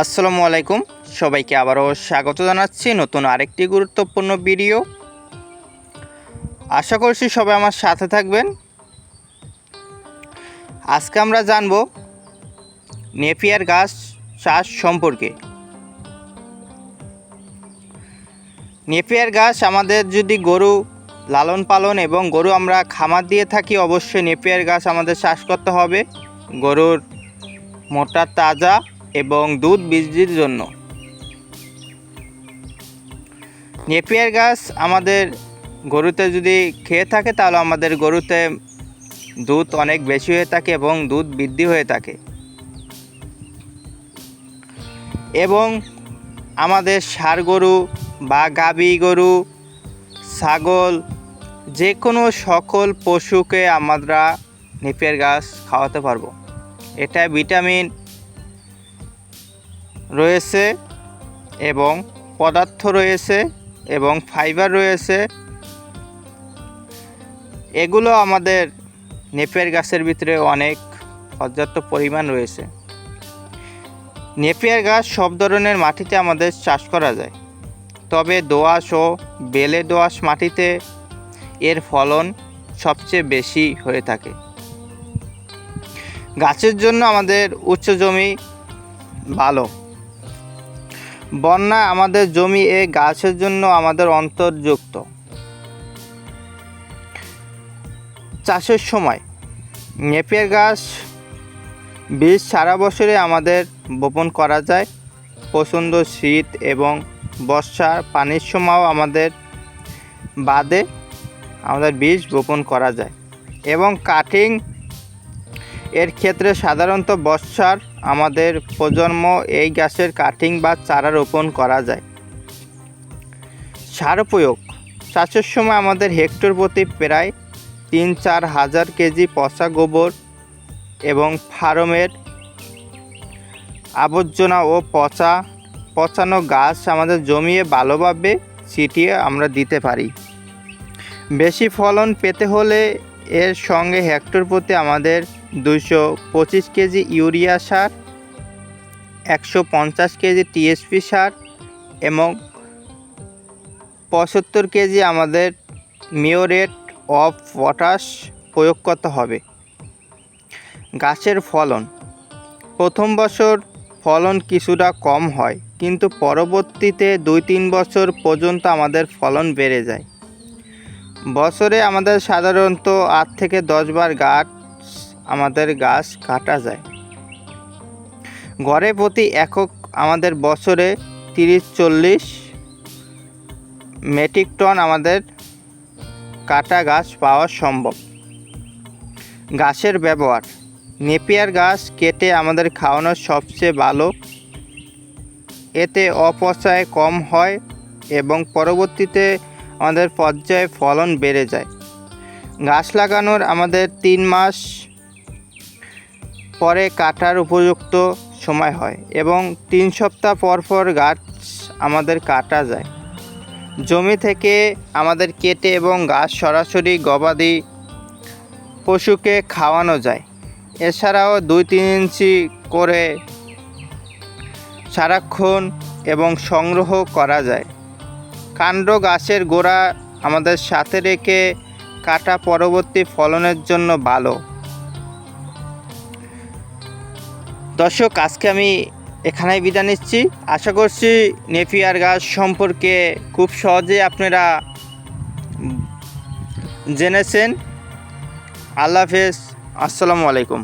আসসালামু আলাইকুম। সবাইকে আবারও স্বাগত জানাচ্ছি নতুন আরেকটি গুরুত্বপূর্ণ ভিডিও। আশা করছি সবাই আমার সাথে থাকবেন। আজকে আমরা জানব নেপিয়ার গাছ চাষ সম্পর্কে। নেপিয়ার গাছ আমাদের যদি গরু লালন পালন এবং গরু আমরা খামার দিয়ে থাকি, অবশ্যই নেপিয়ার গাছ আমাদের চাষ করতে হবে। গরুর মোটা, তাজা এবং দুধ বৃদ্ধির জন্য। নেপিয়ার গাছ আমাদের গরুতে যদি খেয়ে থাকে, তাহলে আমাদের গরুতে দুধ অনেক বেশি হয়ে থাকে এবং দুধ বৃদ্ধি হয়ে থাকে। এবং আমাদের ষাঁড় গরু বা গাবি গরু, ছাগল যে কোনো সকল পশুকে আমরা নেপিয়ার গাছ খাওয়াতে পারব। এটা ভিটামিন রয়েছে এবং পদার্থ রয়েছে এবং ফাইবার রয়েছে। এগুলো আমাদের নেপের গাছের ভিতরে অনেক পর্যাপ্ত পরিমাণ রয়েছে। নেপিয়ার গাছ সব ধরনের মাটিতে আমাদের চাষ করা যায়। তবে দোআঁশ ও বেলে দোআঁশ মাটিতে এর ফলন সবচেয়ে বেশি হয়ে থাকে। গাছের জন্য আমাদের উচ্চ জমি ভালো। বন্যা আমাদের জমি এ গাছের জন্য আমাদের অন্তর্যুক্ত। চাষের সময় নেপিয়ার গাছ বীজ সারা বছরে আমাদের বপন করা যায়। প্রচণ্ড শীত এবং বর্ষার পানির সময়ও আমাদের বাদে আমাদের বীজ বপন করা যায় এবং কাটিং এর ক্ষেত্রে সাধারণত বর্ষার আমাদের প্রজন্ম এই গাছের কাটিং বা চারা রোপণ করা যায়। সার প্রয়োগ। চাষের সময় আমাদের হেক্টর প্রতি প্রায় তিন চার হাজার কেজি পচা গোবর এবং ফার্মের আবর্জনা ও পচা, পচানো গাছ আমাদের জমিয়ে ভালোভাবে ছিটিয়ে আমরা দিতে পারি। বেশি ফলন পেতে হলে এর সঙ্গে হেক্টর প্রতি আমাদের দুশো পঁচিশ কেজি ইউরিয়া সার, একশো পঞ্চাশ কেজি টিএসপি সার এবং পঁচাত্তর কেজি আমাদের মিওরেট অফ পটাশ প্রয়োগ করতে হবে। গাছের ফলন। প্রথম বছর ফলন কিছুটা কম হয়, কিন্তু পরবর্তীতে দুই তিন বছর পর্যন্ত আমাদের ফলন বেড়ে যায়। বছরে আমাদের সাধারণত আট থেকে দশ বার গাছ আমাদের গাছ কাটা যায়। গড়ে প্রতি একক আমাদের বছরে তিরিশ চল্লিশ মেট্রিক টন আমাদের কাটা গাছ পাওয়া সম্ভব। গাছের ব্যবহার, নেপিয়ার গাছ কেটে আমাদের খাওয়ানো সবচেয়ে ভালো। এতে অপচয় কম হয় এবং পরবর্তীতে আমাদের পর্যায়ে ফলন বেড়ে যায়। গাছ লাগানোর আমাদের তিন মাস পরে কাটার উপযুক্ত সময় হয় এবং তিন সপ্তাহ পর পর গাছ আমাদের কাটা যায়। জমি থেকে আমাদের কেটে এবং গাছ সরাসরি গবাদি পশুকে খাওয়ানো যায়। এছাড়াও দুই তিন ইঞ্চি করে সারাক্ষণ এবং সংগ্রহ করা যায়। কাণ্ড গাছের গোড়া আমাদের সাথে রেখে কাটা পরবর্তী ফলনের জন্য ভালো। দর্শক, আজকে আমি এখানেই বিদায় নিচ্ছি। আশা করছি নেপিয়ার গাছ সম্পর্কে খুব সহজে আপনারা জেনেছেন। আল্লাহ হাফেজ। আসসালামু আলাইকুম।